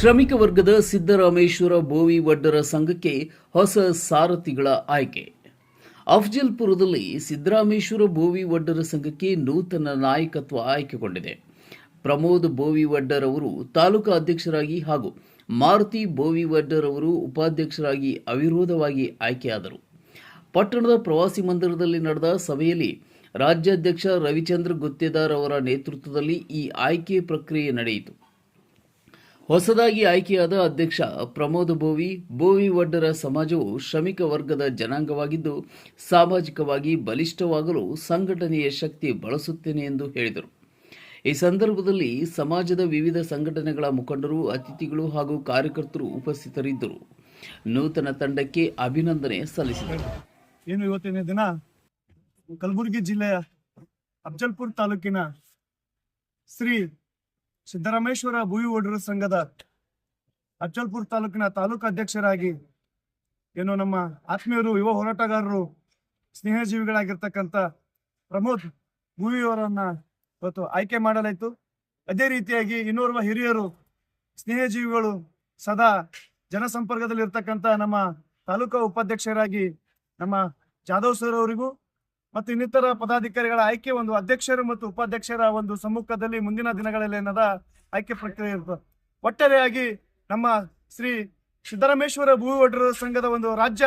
ಶ್ರಮಿಕ ವರ್ಗದ ಸಿದ್ದರಾಮೇಶ್ವರ ಬೋವಿ ವಡ್ಡರ ಸಂಘಕ್ಕೆ ಹೊಸ ಸಾರಥಿಗಳ ಆಯ್ಕೆ. ಅಫ್ಜಲ್ಪುರದಲ್ಲಿ ಸಿದ್ದರಾಮೇಶ್ವರ ಬೋವಿ ವಡ್ಡರ ಸಂಘಕ್ಕೆ ನೂತನ ನಾಯಕತ್ವ ಆಯ್ಕೆಗೊಂಡಿದೆ. ಪ್ರಮೋದ್ ಬೋವಿ ವಡ್ಡರ್ ಅವರು ತಾಲೂಕಾ ಅಧ್ಯಕ್ಷರಾಗಿ ಹಾಗೂ ಮಾರುತಿ ಬೋವಿ ವಡ್ಡರ್ ಅವರು ಉಪಾಧ್ಯಕ್ಷರಾಗಿ ಅವಿರೋಧವಾಗಿ ಆಯ್ಕೆಯಾದರು. ಪಟ್ಟಣದ ಪ್ರವಾಸಿ ಮಂದಿರದಲ್ಲಿ ನಡೆದ ಸಭೆಯಲ್ಲಿ ರಾಜ್ಯಾಧ್ಯಕ್ಷ ರವಿಚಂದ್ರ ಗುತ್ತೇದಾರ್ ಅವರ ನೇತೃತ್ವದಲ್ಲಿ ಈ ಆಯ್ಕೆ ಪ್ರಕ್ರಿಯೆ ನಡೆಯಿತು. ಹೊಸದಾಗಿ ಆಯ್ಕೆಯಾದ ಅಧ್ಯಕ್ಷ ಪ್ರಮೋದ್ ಬೋವಿ ಬೋವಿ ವಡ್ಡರ ಸಮಾಜವು ಶ್ರಮಿಕ ವರ್ಗದ ಜನಾಂಗವಾಗಿದ್ದು, ಸಾಮಾಜಿಕವಾಗಿ ಬಲಿಷ್ಠವಾಗಲು ಸಂಘಟನೆಯ ಶಕ್ತಿ ಬಳಸುತ್ತೇನೆ ಎಂದು ಹೇಳಿದರು. ಈ ಸಂದರ್ಭದಲ್ಲಿ ಸಮಾಜದ ವಿವಿಧ ಸಂಘಟನೆಗಳ ಮುಖಂಡರು, ಅತಿಥಿಗಳು ಹಾಗೂ ಕಾರ್ಯಕರ್ತರು ಉಪಸ್ಥಿತರಿದ್ದರು. ನೂತನ ತಂಡಕ್ಕೆ ಅಭಿನಂದನೆ ಸಲ್ಲಿಸಿದರು. ಏನು ಇವತ್ತಿನ ದಿನ? ಕಲಬುರಗಿ ಜಿಲ್ಲೆಯ ಅಫ್ಜಲ್ಪುರ್ ತಾಲೂಕಿನ ಶ್ರೀ ಸಿದ್ದರಾಮೇಶ್ವರ ಭೂವಿ ಒಡರ ಸಂಘದ ಅಚ್ಚಲ್ಪುರ್ ತಾಲೂಕಿನ ತಾಲೂಕು ಅಧ್ಯಕ್ಷರಾಗಿ ಏನು ನಮ್ಮ ಆತ್ಮೀಯರು, ಯುವ ಹೋರಾಟಗಾರರು, ಸ್ನೇಹಜೀವಿಗಳಾಗಿರ್ತಕ್ಕಂಥ ಪ್ರಮೋದ್ ಭೂವಿ ಅವರನ್ನ ಇವತ್ತು ಆಯ್ಕೆ ಮಾಡಲಾಯಿತು. ಅದೇ ರೀತಿಯಾಗಿ ಇನ್ನೋರ್ವ ಹಿರಿಯರು, ಸ್ನೇಹಜೀವಿಗಳು ಸದಾ ಜನಸಂಪರ್ಕದಲ್ಲಿ ಇರ್ತಕ್ಕಂಥ ನಮ್ಮ ತಾಲೂಕು ಉಪಾಧ್ಯಕ್ಷರಾಗಿ ನಮ್ಮ ಜಾಧವ್ ಸರ್ ಅವರಿಗೂ ಮತ್ತು ಇನ್ನಿತರ ಪದಾಧಿಕಾರಿಗಳ ಆಯ್ಕೆ ಒಂದು ಅಧ್ಯಕ್ಷರು ಮತ್ತು ಉಪಾಧ್ಯಕ್ಷರ ಒಂದು ಸಮ್ಮುಖದಲ್ಲಿ ಮುಂದಿನ ದಿನಗಳಲ್ಲಿ ಏನದ ಆಯ್ಕೆ ಪ್ರಕ್ರಿಯೆ ಇರ್ತದೆ. ಒಟ್ಟಾರೆಯಾಗಿ ನಮ್ಮ ಶ್ರೀ ಸಿದ್ದರಾಮೇಶ್ವರ ಭೂ ಸಂಘದ ಒಂದು ರಾಜ್ಯ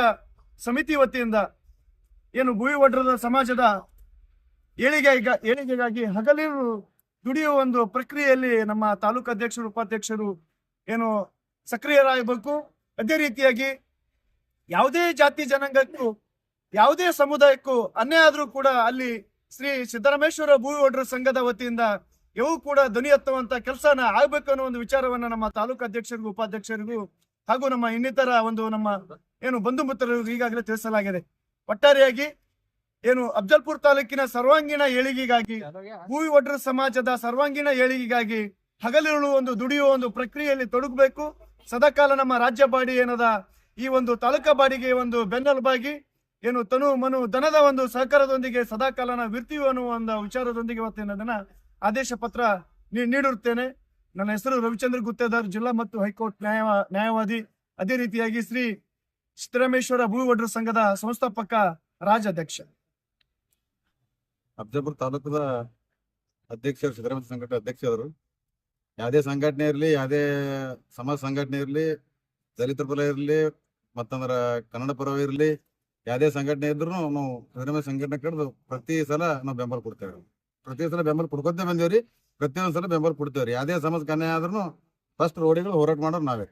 ಸಮಿತಿ ವತಿಯಿಂದ ಏನು ಭೂ ವಡ್ರದ ಸಮಾಜದ ಏಳಿಗೆ ಏಳಿಗೆಗಾಗಿ ಹಗಲಿರು ದುಡಿಯುವ ಒಂದು ಪ್ರಕ್ರಿಯೆಯಲ್ಲಿ ನಮ್ಮ ತಾಲೂಕು ಅಧ್ಯಕ್ಷರು, ಉಪಾಧ್ಯಕ್ಷರು ಏನು ಸಕ್ರಿಯರಾಗಬೇಕು. ಅದೇ ರೀತಿಯಾಗಿ ಯಾವುದೇ ಜಾತಿ ಜನಾಂಗಕ್ಕೂ ಯಾವುದೇ ಸಮುದಾಯಕ್ಕೂ ಅನ್ಯಾಯ ಆದ್ರೂ ಕೂಡ ಅಲ್ಲಿ ಶ್ರೀ ಸಿದ್ದರಾಮೇಶ್ವರ ಭೂ ಒಡ್ರ ಸಂಘದ ವತಿಯಿಂದ ಇವು ಕೂಡ ಧ್ವನಿ ಎತ್ತುವಂತ ಕೆಲಸನ ಆಗ್ಬೇಕು ಅನ್ನೋ ಒಂದು ವಿಚಾರವನ್ನ ನಮ್ಮ ತಾಲೂಕು ಅಧ್ಯಕ್ಷರಿಗೂ, ಉಪಾಧ್ಯಕ್ಷರಿಗೂ ಹಾಗೂ ನಮ್ಮ ಇನ್ನಿತರ ಒಂದು ನಮ್ಮ ಏನು ಬಂಧು ಮಿತ್ರರಿಗೂ ಈಗಾಗಲೇ ತಿಳಿಸಲಾಗಿದೆ. ಒಟ್ಟಾರೆಯಾಗಿ ಏನು ಅಫ್ಜಲ್ಪುರ್ ತಾಲೂಕಿನ ಸರ್ವಾಂಗೀಣ ಏಳಿಗೆಗಾಗಿ ಭೂವಿ ಒಡ್ರ ಸಮಾಜದ ಸರ್ವಾಂಗೀಣ ಏಳಿಗೆಗಾಗಿ ಹಗಲಿರುಳು ಒಂದು ದುಡಿಯುವ ಒಂದು ಪ್ರಕ್ರಿಯೆಯಲ್ಲಿ ತೊಡಗಬೇಕು. ಸದಾಕಾಲ ನಮ್ಮ ರಾಜ್ಯ ಬಾಡಿ ಏನದ, ಈ ಒಂದು ತಾಲೂಕಾ ಬಾಡಿಗೆ ಒಂದು ಬೆನ್ನೆಲುಬಾಗಿ ಏನು ತನು ಮನು ದನದ ಒಂದು ಸಹಕಾರದೊಂದಿಗೆ ಸದಾಕಾಲನ ನಾವು ಅನ್ನುವ ಒಂದು ವಿಚಾರದೊಂದಿಗೆ ಇವತ್ತಿನ ದಿನ ಆದೇಶ ಪತ್ರ ನೀಡಿರುತ್ತೇನೆ. ನನ್ನ ಹೆಸರು ರವಿಚಂದ್ರ ಗುತ್ತೇದಾರ್, ಜಿಲ್ಲಾ ಮತ್ತು ಹೈಕೋರ್ಟ್ ನ್ಯಾಯ ನ್ಯಾಯವಾದಿ. ಅದೇ ರೀತಿಯಾಗಿ ಶ್ರೀ ಸಿದ್ದರಾಮೇಶ್ವರ ಭೂ ಒಡ್ರ ಸಂಘದ ಸಂಸ್ಥಾಪಕ ರಾಜಾಧ್ಯಕ್ಷ ಅಬ್ಜಾಪುರ ತಾಲೂಕದ ಅಧ್ಯಕ್ಷರು, ಸಿದ್ದರಾಮಯ್ಯ ಸಂಘಟನೆ ಅಧ್ಯಕ್ಷರು ಯಾವುದೇ ಸಂಘಟನೆ ಇರಲಿ, ಯಾವುದೇ ಸಮಾಜ ಸಂಘಟನೆ ಇರಲಿ ದಲಿತರ ಪರ ಇರಲಿ, ಮತ್ತಂದ್ರ ಕನ್ನಡ ಪರ ಇರಲಿ ಯಾವುದೇ ಸಂಘಟನೆ ಇದ್ರು ನಾವು ಸಿದ್ದರಾಮಯ್ಯ ಸಂಘಟನೆ ಕಡಿದು ಪ್ರತಿ ಸಲ ನಾವು ಬೆಂಬಲ ಕೊಡ್ತೇವೆ ಪ್ರತಿ ಸಲ ಬೆಂಬಲ ಕೊಡ್ಕೊತೇ ಬಂದೇವ್ರಿ, ಪ್ರತಿಯೊಂದು ಸಲ ಬೆಂಬಲ ಕೊಡ್ತೇವ್ರಿ. ಯಾವುದೇ ಸಮಸ್ಯೆ ಕನ್ನೆ ಆದ್ರೂ ಫಸ್ಟ್ ರೋಡಿಗಳು ಹೋರಾಟ ಮಾಡೋರು ನಾವೇ.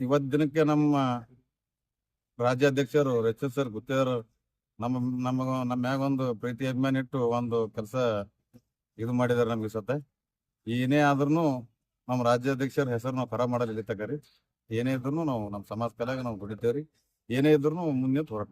ಇವತ್ತು ದಿನಕ್ಕೆ ನಮ್ಮ ರಾಜ್ಯಾಧ್ಯಕ್ಷರು ಎಚ್ ಸರ್ ಗುತ್ತೇವರು ನಮ್ಮ ನಮ್ಮ ನಮ್ಮ ಮ್ಯಾಗ ಒಂದು ಪ್ರೀತಿ ಅಭಿಮಾನ ಇಟ್ಟು ಒಂದು ಕೆಲಸ ಇದು ಮಾಡಿದಾರೆ ನಮ್ಗೆ ಸತ್ತ ಏನೇ ಆದ್ರೂ ನಮ್ಮ ರಾಜ್ಯಾಧ್ಯಕ್ಷರ ಹೆಸರು ನಾವು ಖರಾಬ್ ಮಾಡಲಿಲ್ಲ ತಗರಿ ಏನೇ ಇದ್ರು ನಾವು ನಮ್ಮ ಸಮಾಜ ಕಲಾಗ ನಾವು ದುಡಿತೇವ್ರಿ. ಏನೇ ಇದ್ರೂ ಮುಂದೆ ಹೋರಾಟ.